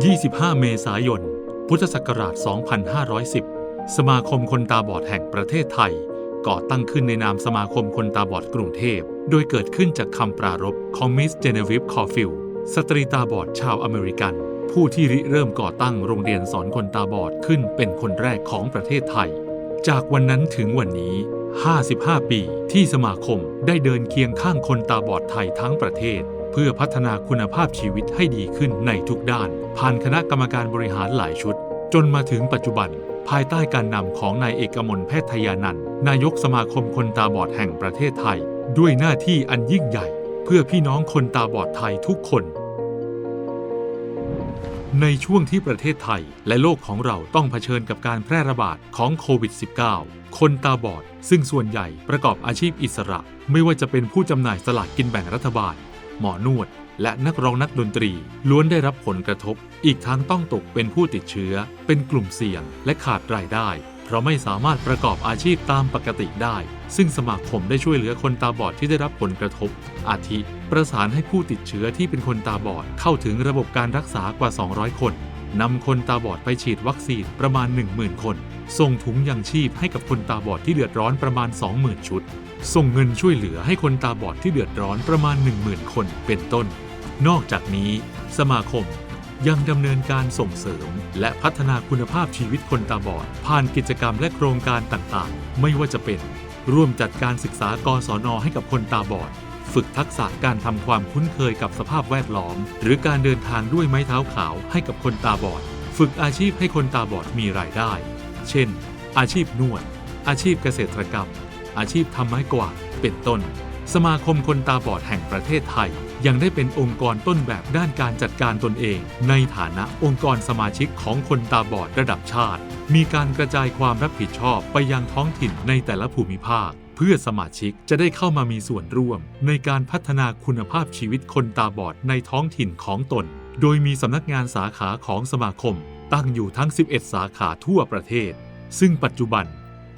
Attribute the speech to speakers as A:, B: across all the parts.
A: 25 เมษายน พุทธศักราช 2510 สมาคมคนตาบอดแห่งประเทศไทย ก่อตั้งขึ้นในนามสมาคมคนตาบอดกรุงเทพ โดยเกิดขึ้นจากคำปรารภของมิสเจเนวิฟคอฟิลสตรีตาบอดชาวอเมริกัน ผู้ที่ริเริ่มก่อตั้งโรงเรียนสอนคนตาบอดขึ้นเป็นคนแรกของประเทศไทย จากวันนั้นถึงวันนี้ 55 ปีที่สมาคมได้เดินเคียงข้างคนตาบอดไทยทั้งประเทศ เพื่อพัฒนาคุณภาพชีวิตให้ดีขึ้นในทุกด้าน ผ่านคณะกรรมการบริหารหลายชุด จนมาถึงปัจจุบัน ภายใต้การนำของนายเอกมลแพทยานันท์นายกสมาคมคนตาบอดแห่งประเทศไทย ด้วยหน้าที่อันยิ่งใหญ่ เพื่อพี่น้องคนตาบอดไทยทุกคน ในช่วงที่ประเทศไทยและโลกของเราต้องเผชิญกับการแพร่ระบาดของโควิด -19 คนตาบอด ซึ่งส่วนใหญ่ประกอบอาชีพอิสระ ไม่ว่าจะเป็นผู้จำหน่ายสลากกินแบ่งรัฐบาล หมอนวด และนักร้องนักดนตรี ล้วนได้รับผลกระทบ อีกทั้งต้องตกเป็นผู้ติดเชื้อ เป็นกลุ่มเสี่ยง และขาดรายได้ เพราะไม่สามารถประกอบอาชีพตามปกติได้ ซึ่งสมาคมได้ช่วยเหลือคนตาบอดที่ได้รับผลกระทบ อาทิ ประสานให้ผู้ติดเชื้อที่เป็นคนตาบอดเข้าถึงระบบการรักษากว่า 200 คน นำคนตาบอดไปฉีดวัคซีนประมาณ 10,000 คน ส่งถุงยังชีพให้กับคนตาบอดที่เดือดร้อนประมาณ 20,000 ชุด ส่งเงินช่วยเหลือให้คนตาบอดที่เดือดร้อนประมาณ 10,000 คนเป็นต้น นอกจากนี้ สมาคมยังดำเนินการส่งเสริม และพัฒนาคุณภาพชีวิตคนตาบอด ผ่านกิจกรรมและโครงการต่างๆ ไม่ว่าจะเป็น ร่วมจัดการศึกษากศนให้กับคนตาบอด ฝึกทักษะการทำความคุ้นเคยกับสภาพแวดล้อม หรือการเดินทางด้วยไม้เท้าขาวให้กับคนตาบอด ฝึกอาชีพให้คนตาบอดมีรายได้ เช่น อาชีพนวด อาชีพเกษตรกรรม อาชีพทำไม้กวาด เป็นต้น สมาคมคนตาบอดแห่งประเทศไทย ยังได้เป็นองค์กรต้นแบบด้านการจัดการตนเอง ในฐานะองค์กรสมาชิกของคนตาบอดระดับชาติ มีการกระจายความรับผิดชอบไปยังท้องถิ่นในแต่ละภูมิภาค พื่อสมาชิกจะได้เข้ามามีส่วนร่วม ในการพัฒนาคุณภาพชีวิตคนตาบอดในท้องถิ่นของตน โดยมีสำนักงานสาขาของสมาคม ตั้งอยู่ทั้ง 11 สาขาทั่วประเทศ ซึ่งปัจจุบัน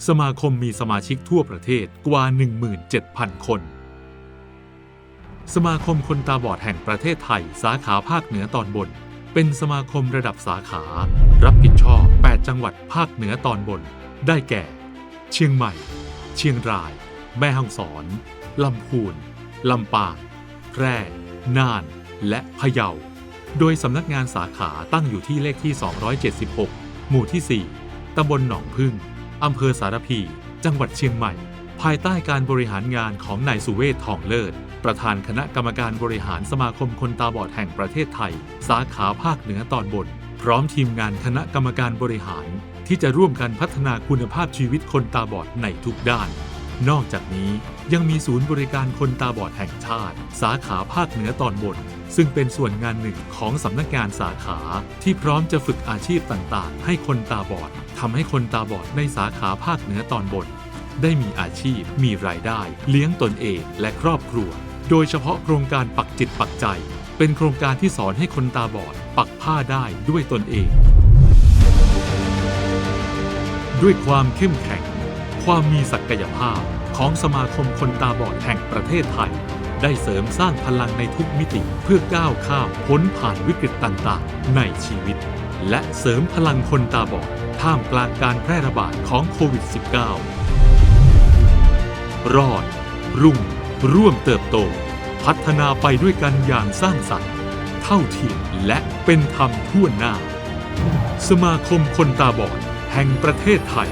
A: สมาคมมีสมาชิกทั่วประเทศกว่า 17,000 คน สมาคมคนตาบอดแห่งประเทศไทย สาขาภาคเหนือตอนบน เป็นสมาคมระดับสาขา รับผิดชอบ 8 จังหวัดภาคเหนือตอนบน ได้แก่ เชียงใหม่ เชียงราย แม่ฮ่องสอน ลำพูน ลำปาง แพร่ น่าน และพะเยา โดยสำนักงานสาขาตั้งอยู่ที่เลขที่ 276 หมู่ที่ 4 ตำบลหนองพึ่ง อำเภอสารพี จังหวัดเชียงใหม่ ภายใต้การบริหารงานของนายสุเวศทองเลิศ ประธานคณะกรรมการบริหารสมาคมคนตาบอดแห่งประเทศไทย สาขาภาคเหนือตอนบน พร้อมทีมงานคณะกรรมการบริหาร ที่จะร่วมกันพัฒนาคุณภาพชีวิตคนตาบอดในทุกด้าน นอกจากนี้ยังมีศูนย์บริการคนตาบอดแห่งชาติ สาขาภาคเหนือตอนบน ซึ่งเป็นส่วนงานหนึ่งของสำนักงานสาขา ที่พร้อมจะฝึกอาชีพต่างๆ ให้คนตาบอดทำให้คนตาบอดในสาขาภาคเหนือตอนบน ได้มีอาชีพ มีรายได้ เลี้ยงตนเองและครอบครัว โดยเฉพาะโครงการปักจิตปักใจ เป็นโครงการที่สอนให้คนตาบอดปักผ้าได้ด้วยตนเอง ด้วยความเข้มแข็ง ความมีศักยภาพของสมาคมคนตาบอดแห่งประเทศไทย ได้เสริมสร้างพลังในทุกมิติเพื่อก้าวข้ามพ้นผ่านวิกฤตต่างๆ ในชีวิต และเสริมพลังคนตาบอดท่ามกลางการแพร่ระบาดของโควิด -19 รอด รุ่ง ร่วมเติบโต พัฒนาไปด้วยกันอย่างสร้างสรรค์ เท่าเทียมและเป็นธรรมทั่วหน้า สมาคมคนตาบอดแห่งประเทศไทย